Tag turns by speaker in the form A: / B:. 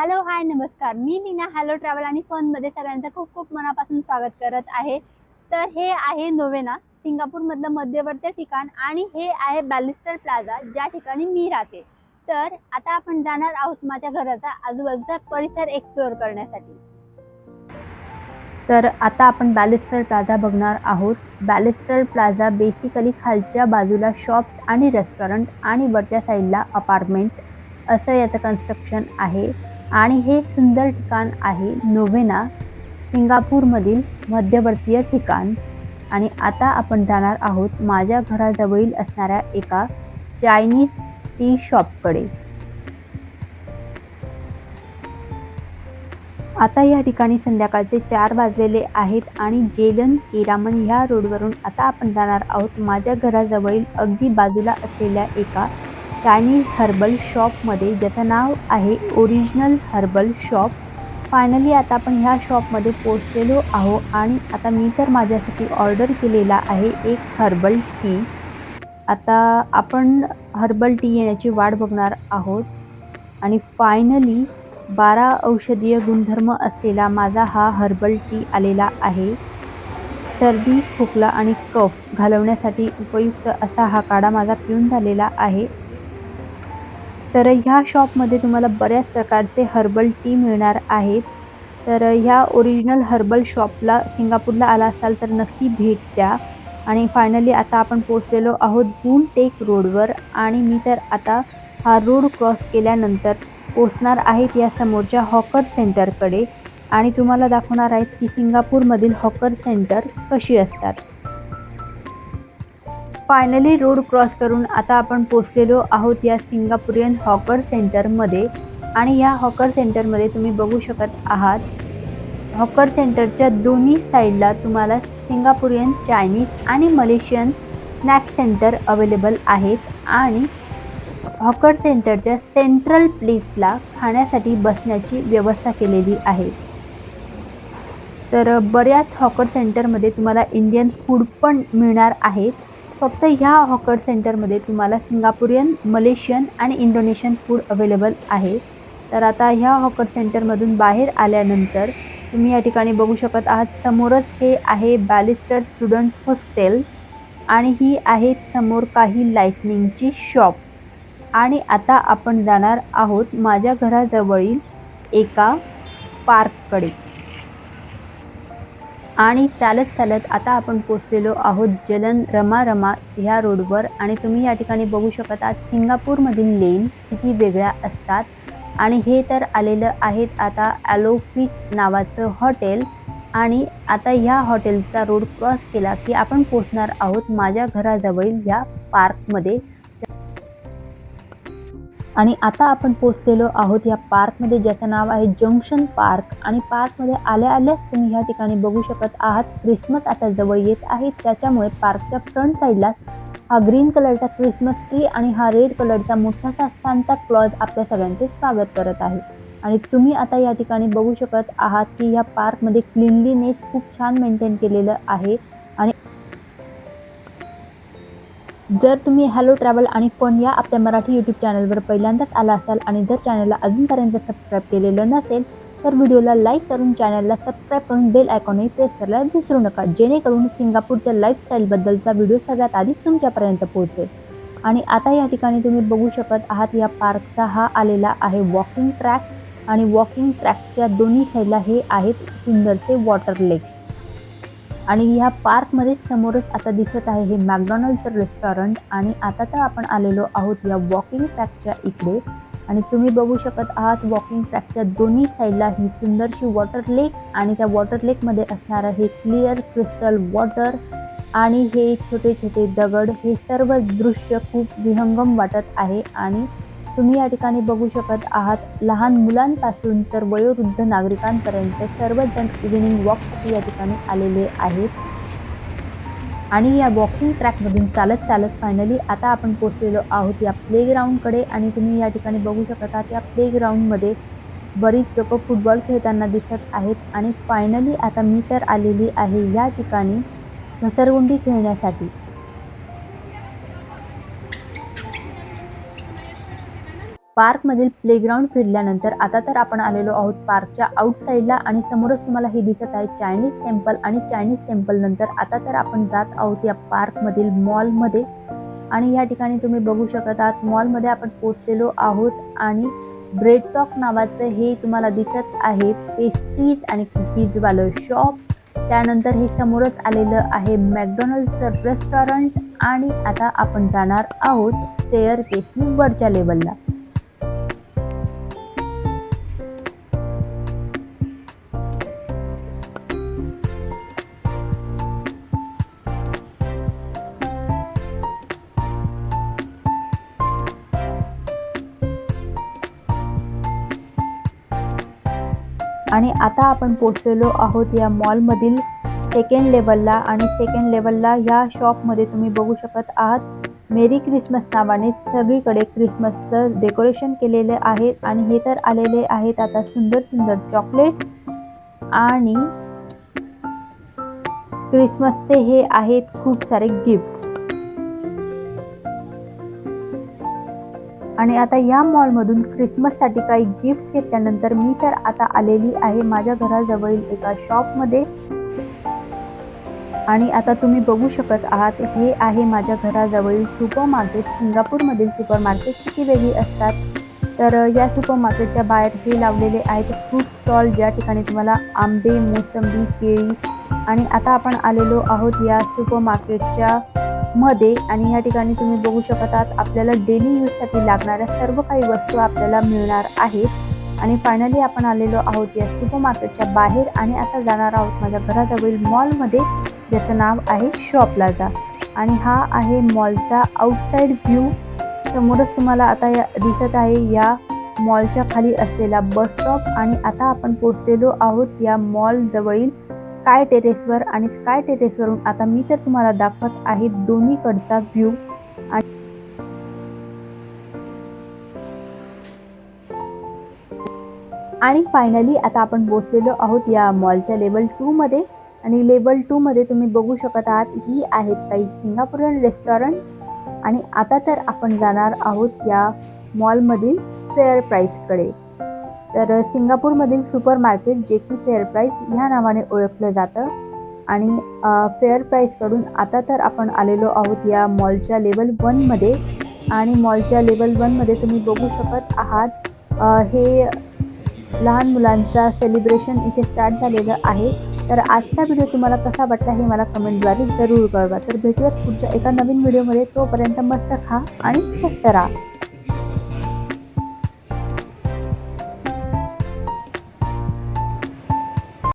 A: Hello hi नमस्कार. मी Leena hello travel आणि फनमध्ये सगळ्यांचं खूप खूप मनापासून स्वागत करत आहे. तर हे आहे नोवेना सिंगापूरमधलं मध्यवर्ती ठिकाण आणि हे आहे बॅलिस्टर प्लाझा ज्या ठिकाणी मी राहते. तर आता आपण जाणार आहोत माझ्या घराचा आजूबाजूचा परिसर एक्सप्लोअर करण्यासाठी. तर आता आपण बॅलिस्टर प्लाझा बघणार आहोत. बॅलिस्टर प्लाझा बेसिकली खालच्या बाजूला शॉप्स आणि रेस्टॉरंट आणि वरच्या साईडला अपार्टमेंट असं याचं कन्स्ट्रक्शन आहे. आणि हे सुंदर ठिकाण आहे नोव्हेना सिंगापूरमधील मध्यवर्तीय ठिकाण. आणि आता आपण जाणार आहोत माझ्या घराजवळील असणाऱ्या एका चायनीज टी शॉपकडे. आता या ठिकाणी संध्याकाळचे चार वाजलेले आहेत आणि जेलन केरामन ह्या रोडवरून आता आपण जाणार आहोत माझ्या घराजवळील अगदी बाजूला असलेल्या एका राणी हर्बल शॉपमध्ये ज्याचं नाव आहे ओरिजिनल हर्बल शॉप. फायनली आता आपण ह्या शॉपमध्ये पोचलेलो आहो आणि आता मी तर माझ्यासाठी ऑर्डर केलेला आहे एक हर्बल टी आता आपण हर्बल टी येण्याची वाट बघणार आहोत. आणि फायनली बारा औषधीय गुणधर्म असलेला माझा हा हर्बल टी आलेला आहे. सर्दी खोकला आणि कफ घालवण्यासाठी उपयुक्त असा हा काढा माझा पिऊन झालेला आहे. तर ह्या शॉपमध्ये तुम्हाला बऱ्याच प्रकारचे हर्बल टी मिळणार आहेत. तर ह्या ओरिजिनल हर्बल शॉपला सिंगापूरला आला असाल तर नक्की भेट द्या. आणि फायनली आता आपण पोचलेलो आहोत बून टेक रोडवर आणि मी तर आता हा रोड क्रॉस केल्यानंतर पोचणार आहेत या समोरच्या हॉकर सेंटरकडे आणि तुम्हाला दाखवणार आहेत की सिंगापूरमधील हॉकर सेंटर कशी असतात. फायनली रोड क्रॉस करून आता आपण पोचलेलो आहोत या सिंगापुरियन हॉकर सेंटरमध्ये आणि या हॉकर सेंटरमध्ये तुम्ही बघू शकत आहात हॉकर सेंटरच्या दोन्ही साईडला तुम्हाला सिंगापुरियन चायनीज आणि मलेशियन स्नॅक सेंटर अवेलेबल आहेत. आणि हॉकर सेंटरच्या सेंट्रल प्लेसला खाण्यासाठी बसण्याची व्यवस्था केलेली आहे. तर बऱ्याच हॉकर सेंटरमध्ये तुम्हाला इंडियन फूड पण मिळणार आहेत. फक्त ह्या हॉकर सेंटरमध्ये तुम्हाला सिंगापुरियन मलेशियन आणि इंडोनेशियन फूड अवेलेबल आहे. तर आता ह्या हॉकर सेंटरमधून बाहेर आल्यानंतर तुम्ही या ठिकाणी बघू शकत आहात समोरच हे आहे बॅलिस्टर स्टुडंट हॉस्टेल आणि ही आहे समोर काही लाईटनिंगची शॉप आणि आता आपण जाणार आहोत माझ्या घराजवळील एका पार्ककडे आणि चालत चालत आता आपण पोचलेलो आहोत जलन रमा रमा ह्या रोडवर. आणि तुम्ही या ठिकाणी बघू शकत आहात सिंगापूरमधील लेन किती वेगळ्या असतात. आणि हे तर आलेलं आहेत आता ॲलोफिक नावाचं हॉटेल. आणि आता ह्या हॉटेलचा रोड क्रॉस केला की आपण पोचणार आहोत माझ्या घराजवळील ह्या पार्कमध्ये. आणि आता आपण पोचलेलो आहोत या पार्कमध्ये ज्याचं नाव आहे जंक्शन पार्क. आणि पार्कमध्ये आल्या आल्याच तुम्ही ह्या ठिकाणी बघू शकत आहात. क्रिसमस आता जवळ येत आहे. त्याच्यामुळे पार्कच्या फ्रंट साईडला हा ग्रीन कलरचा क्रिसमस ट्री आणि हा रेड कलरचा मोठासा सांता क्लॉज आपल्या सगळ्यांचे स्वागत करत आहे. आणि तुम्ही आता या ठिकाणी बघू शकत आहात की ह्या पार्कमध्ये क्लिनलीनेस खूप छान मेंटेन केलेलं आहे. जर तुम्ही हॅलो ट्रॅव्हल आणि फन या आपल्या मराठी यूट्यूब चॅनलवर पहिल्यांदाच आला असाल आणि जर चॅनलला अजूनपर्यंत सबस्क्राईब केलेलं नसेल तर व्हिडिओला लाईक करून चॅनलला सबस्क्राईब करून बेल आयकॉनही प्रेस करायला विसरू नका. जेणेकरून सिंगापूरच्या लाईफस्टाईलबद्दलचा व्हिडिओ सगळ्यात आधी तुमच्यापर्यंत पोहोचेल. आणि आता या ठिकाणी तुम्ही बघू शकत आहात या पार्कचा हा आलेला आहे वॉकिंग ट्रॅक आणि वॉकिंग ट्रॅकच्या दोन्ही साईडला हे आहेत सुंदरसे वॉटर लेक्स आणि ह्या पार्कमध्ये समोरच आता दिसत आहे हे मॅकडॉनल्डचं रेस्टॉरंट आणि आता तर आपण आलेलो आहोत या वॉकिंग ट्रॅकच्या इकडे. आणि तुम्ही बघू शकत आहात वॉकिंग ट्रॅकच्या दोन्ही साईडला ही सुंदरशी वॉटर लेक आणि त्या वॉटर लेकमध्ये असणारं हे क्लिअर क्रिस्टल वॉटर आणि हे छोटे छोटे दगड हे सर्व दृश्य खूप विहंगम वाटत आहे आणि तुम्ही या ठिकाणी बघू शकत आहात लहान मुलांपासून तर वयोवृद्ध नागरिकांपर्यंत सर्वजण इव्हिनिंग वॉकसाठी या ठिकाणी आलेले आहेत. आणि या वॉकिंग ट्रॅकमधून चालत चालत फायनली आता आपण पोचलेलो आहोत या प्लेग्राऊंडकडे आणि तुम्ही या ठिकाणी बघू शकत आहात या प्लेग्राऊंडमध्ये बरीच लोकं फुटबॉल खेळताना दिसत आहेत आणि फायनली आता मी तर आलेली आहे या ठिकाणी घसरगुंडी खेळण्यासाठी. पार्कमधील प्लेग्राऊंड फिरल्यानंतर आता तर आपण आलेलो आहोत पार्कच्या आउटसाईडला आणि समोरच तुम्हाला हे दिसत आहे चायनीज टेम्पल आणि चायनीज टेम्पल नंतर आता तर आपण जात आहोत या पार्कमधील मॉलमध्ये. आणि या ठिकाणी तुम्ही बघू शकत आहात मॉलमध्ये आपण पोचलेलो आहोत आणि ब्रेड टॉक नावाचं हे तुम्हाला दिसत आहे पेस्ट्रीज आणि कुकीजवालं शॉप. त्यानंतर हे समोरच आलेलं आहे मॅकडॉनल्ड्सचं रेस्टॉरंट आणि आता आपण जाणार आहोत स्टेअर केसनी वरच्या लेवलला. आणि आता आपण पोचलेलो आहोत या मॉलमधील सेकंड लेवलला आणि सेकंड लेवलला या शॉपमध्ये तुम्ही बघू शकत आहात. मेरी क्रिसमस नावाने सगळीकडे क्रिसमसचं डेकोरेशन केलेले आहे आणि हे तर आलेले आहेत आता सुंदर सुंदर चॉकलेट्स आणि क्रिसमसचे हे आहेत खूप सारे गिफ्ट्स आणि आता या मॉलमधून क्रिसमससाठी काही गिफ्ट्स घेतल्यानंतर मी तर आता आलेली आहे माझ्या घराजवळील एका शॉपमध्ये आणि आता तुम्ही बघू शकत आहात हे आहे माझ्या घराजवळील सुपर मार्केट सिंगापूरमधील सुपर मार्केट किती वेगळी असतात? तर या सुपर मार्केटच्या बाहेर हे लावलेले आहेत फ्रूट स्टॉल ज्या ठिकाणी तुम्हाला आंबे मोसंबी केळी आणि आता आपण आलेलो आहोत या सुपर मार्केटच्या मध्ये आणि या ठिकाणी तुम्ही बघू शकत आहात आपल्याला डेली यूजसाठी लागणाऱ्या सर्व काही वस्तू आपल्याला मिळणार आहेत. आणि फायनली आपण आलेलो आहोत या सुपर मार्केटच्या बाहेर आणि आता जाणार आहोत माझ्या घराजवळील मॉलमध्ये ज्याचं नाव आहे शॉप प्लाझा आणि हा आहे मॉलचा आउटसाईड व्ह्यू समोरच तुम्हाला आता या दिसत आहे या मॉलच्या खाली असलेला बस स्टॉप आणि आता आपण पोचलेलो आहोत या मॉल काय स्काय टेरेसवर आणि स्काय टेरेसवरून आता मी तर तुम्हाला दाखवत आहे दोन्हीकडचा व्ह्यू आणि फायनली आता आपण पोचलेलो आहोत या मॉलच्या लेवल टूमध्ये आणि लेवल टूमध्ये तुम्ही बघू शकत आहात ही आहेत काही सिंगापुरियन रेस्टॉरंट्स आणि आता तर आपण जाणार आहोत या मॉलमधील फेअर प्राईसकडे तर सिंगापूरमधील सुपर मार्केट जे की फेअर प्राईस ह्या नावाने ओळखलं जातं. आणि फेअर प्राईसकडून आता तर आपण आलेलो आहोत या मॉलच्या लेवल वनमध्ये आणि मॉलच्या लेवल वनमध्ये तुम्ही बघू शकत आहात हे लहान मुलांचा सेलिब्रेशन इथे स्टार्ट झालेलं आहे. तर आजचा व्हिडिओ तुम्हाला कसा वाटला हे मला कमेंटद्वारे जरूर कळवा. तर भेटूयात पुढच्या एका नवीन व्हिडिओमध्ये. तोपर्यंत मस्त खा आणि स्वस्त राहा.